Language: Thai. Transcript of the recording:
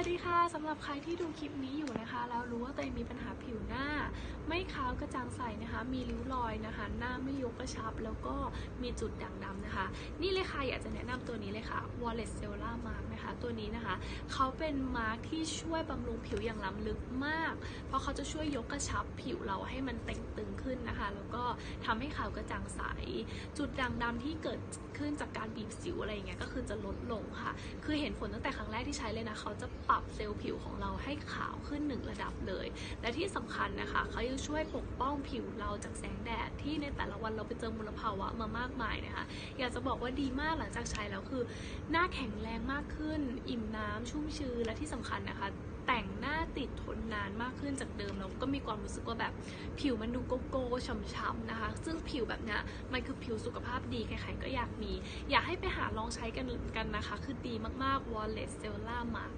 วัสดีค่ะสำหรับใครที่ดูคลิปนี้อยู่นะคะ แล้วรู้ว่าตัวเองมีปัญหาผิวหน้า ไม่ขาวกระจ่างใสนะคะ มีริ้วรอยนะคะ หน้าไม่ยกกระชับ แล้วก็มีจุดด่างดำนะคะ นี่เลยค่ะอยากจะแนะนำตัวนี้เลยค่ะ Wallet c e l l a Mark นะคะ ตัวนี้นะคะ เขาเป็นมาร์กที่ช่วยบำรุงผิวอย่างล้ำลึกมาก เพราะเขาจะช่วยยกกระชับผิวเราให้มันเต่งตึงขึ้นนะคะ ก็ทำให้ขาวกระจ่างใส จุดด่างดำที่เกิดขึ้นจากการบีบสิวอะไรอย่างเงี้ยก็คือจะลดลงค่ะ คือเห็นผลตั้งแต่ครั้งแรกที่ใช้เลยนะ เขาจะปรับเซลล์ผิวของเราให้ขาวขึ้นหนึ่งระดับเลย และที่สำคัญนะคะเขายังช่วยปกป้องผิวเราจากแสงแดดที่ในแต่ละวันเราไปเจอมลภาวะมามากมายนะคะ อยากจะบอกว่าดีมากหลังจากใช้แล้วคือ หน้าแข็งแรงมากขึ้น อิ่มน้ำชุ่มชื้นและที่สำคัญนะคะ แต่งหน้า ติดทนนานมากขึ้นจากเดิมแล้วก็มีความรู้สึกว่าแบบผิวมันดูโกโก้ช้ำๆนะคะ ซึ่งผิวแบบเนี้ยมันคือผิวสุขภาพดีใครๆก็อยากมี อยากให้ไปหาลองใช้กันกันนะคะ คือดีมากๆ Wallet Stella Mark